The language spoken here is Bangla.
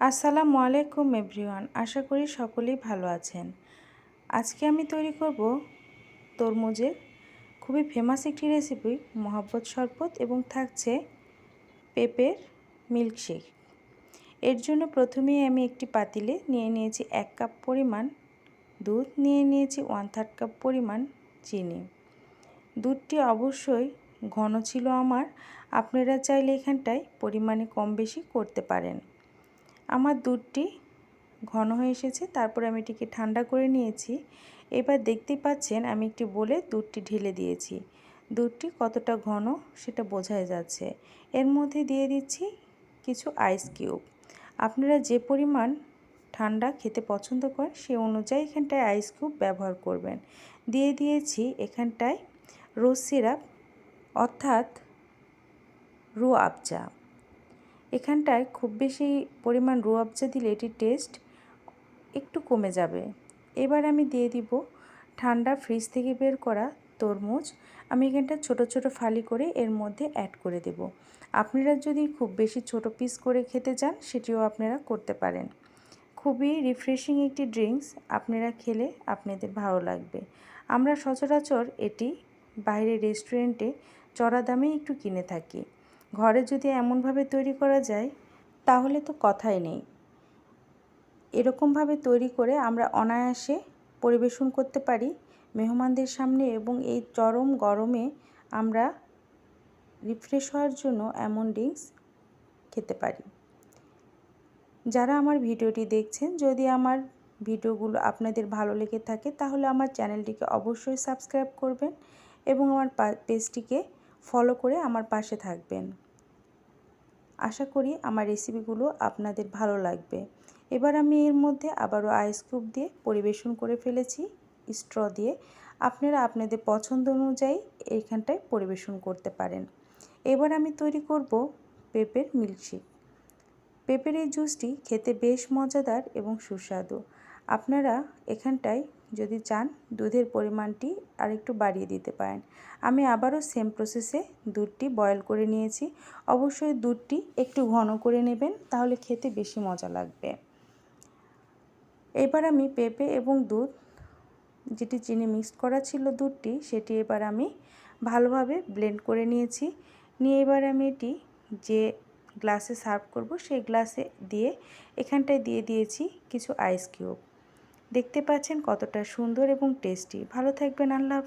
আসসালামু আলাইকুম, এভরিওয়ান। আশা করি সকলেই ভালো আছেন। আজকে আমি তৈরি করব তরমুজের খুবই ফেমাস একটি রেসিপি মহাব্বত, শরবত এবং থাকছে পেঁপের মিল্কশেক এর জন্য প্রথমেই আমি একটি পাতিলে নিয়ে নিয়েছি এক কাপ পরিমাণ দুধ, নিয়ে নিয়েছি ওয়ান থার্ড কাপ পরিমাণ চিনি। দুধটি অবশ্যই ঘন ছিল আমার। আপনারা চাইলে এখানটায় পরিমাণে কম বেশি করতে পারেন। আমার দুধটি ঘন হয়ে এসেছে, তারপর আমি এটিকে ঠান্ডা করে নিয়েছি। এবার দেখতেই পাচ্ছেন আমি একটি বলে দুধটি ঢেলে দিয়েছি। দুধটি কতটা ঘন সেটা বোঝাই যাচ্ছে। এর মধ্যে দিয়ে দিচ্ছি কিছু আইস কিউব আপনারা যে পরিমাণ ঠান্ডা খেতে পছন্দ করেন সে অনুযায়ী এখানটায় আইস কিউব ব্যবহার করবেন। দিয়ে দিয়েছি এখানটায় রোজ সিরাপ অর্থাৎ রু আবজা এখানটায় খুব বেশি পরিমাণ রুয়াবজা দিলে এটির টেস্ট একটু কমে যাবে। এবার আমি দিয়ে দিব ঠান্ডা ফ্রিজ থেকে বের করা তরমুজ। আমি এখানটা ছোট ছোট ফালি করে এর মধ্যে অ্যাড করে দেব। আপনারা যদি খুব বেশি ছোট পিস করে খেতে চান, সেটিও আপনারা করতে পারেন। খুবই রিফ্রেশিং একটি ড্রিঙ্কস আপনারা খেলে আপনাদের ভালো লাগবে। আমরা সচরাচর এটি বাইরে রেস্টুরেন্টে চড়া দামে একটু কিনে থাকি। ঘরে যদি এমনভাবে তৈরি করা যায়, তাহলে তো কথাই নেই। এরকমভাবে তৈরি করে আমরা অনায়াসে পরিবেশন করতে পারি মেহমানদের সামনে এবং এই চরম গরমে আমরা রিফ্রেশ হওয়ার জন্য এমন ড্রিঙ্কস খেতে পারি। যারা আমার ভিডিওটি দেখছেন, যদি আমার ভিডিওগুলো আপনাদের ভালো লেগে থাকে, তাহলে আমার চ্যানেলটিকে অবশ্যই সাবস্ক্রাইব করবেন এবং আমার পেজটিকে ফলো করে আমার পাশে থাকবেন। আশা করি আমার রেসিপিগুলো আপনাদের ভালো লাগবে। এবার আমি এর মধ্যে আবারও আইস কিউব দিয়ে পরিবেশন করে ফেলেছি স্ট্র দিয়ে। আপনারা আপনাদের পছন্দ অনুযায়ী এইখানটায় পরিবেশন করতে পারেন। এবার আমি তৈরি করব পেঁপের মিল্কশেক পেঁপের এই জুসটি খেতে বেশ মজাদার এবং সুস্বাদু। আপনারা এখানটায় যদি চান দুধের পরিমাণটি আর একটু বাড়িয়ে দিতে পারেন। আমি আবারও সেম প্রসেসে দুধটি বয়ল করে নিয়েছি। অবশ্যই দুধটি একটু ঘন করে নেবেন, তাহলে খেতে বেশি মজা লাগবে। এবার আমি পেঁপে এবং দুধ, যেটি চিনি মিক্সড করা ছিল দুধটি, সেটি এবার আমি ভালোভাবে ব্লেন্ড করে নিয়েছি। নিয়ে এবার আমি এটি যে গ্লাসে সার্ভ করব, সেই গ্লাসে দিয়ে এখানটায় দিয়ে দিয়েছি কিছু আইস কিউব দেখতে পাচ্ছেন কতটা সুন্দর এবং টেস্টি। ভালো থাকবেন আল্লাহ